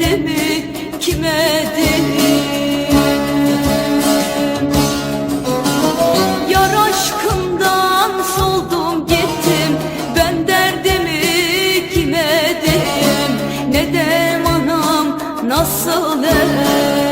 derdimi kime derim Yar aşkımdan soldum gittim ben derdimi kime derim Ne dem anam nasıl derim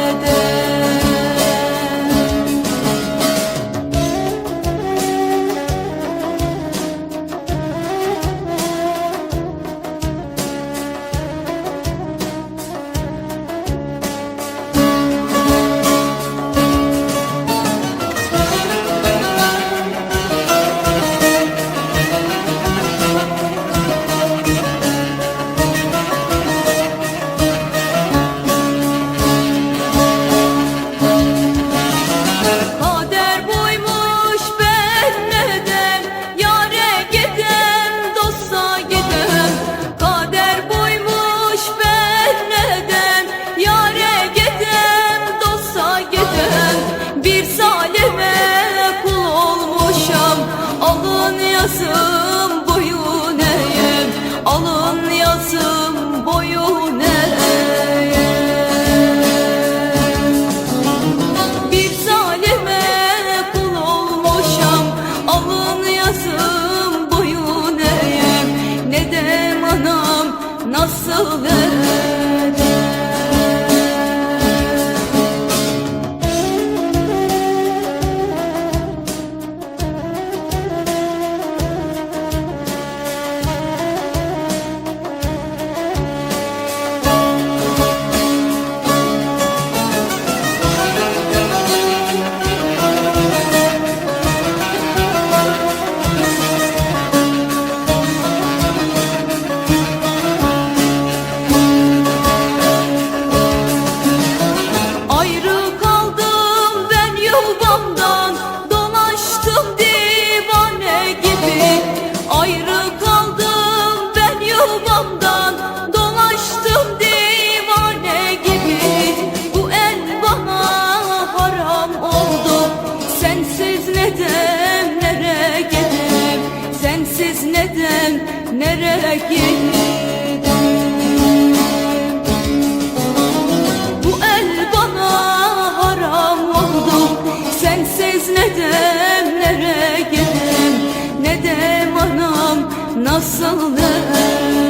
Rabbime kul olmuşam. Alın yazım boyun eğim Alın yazım boyun eğim Bir zalime kul olmuşam. Alın yazım boyun eğim Ne de anam nasıl edem neden nereye gideyim bu el bana haram oldu. Sensiz ne dem nereye gidem Ne dem anam nasıl der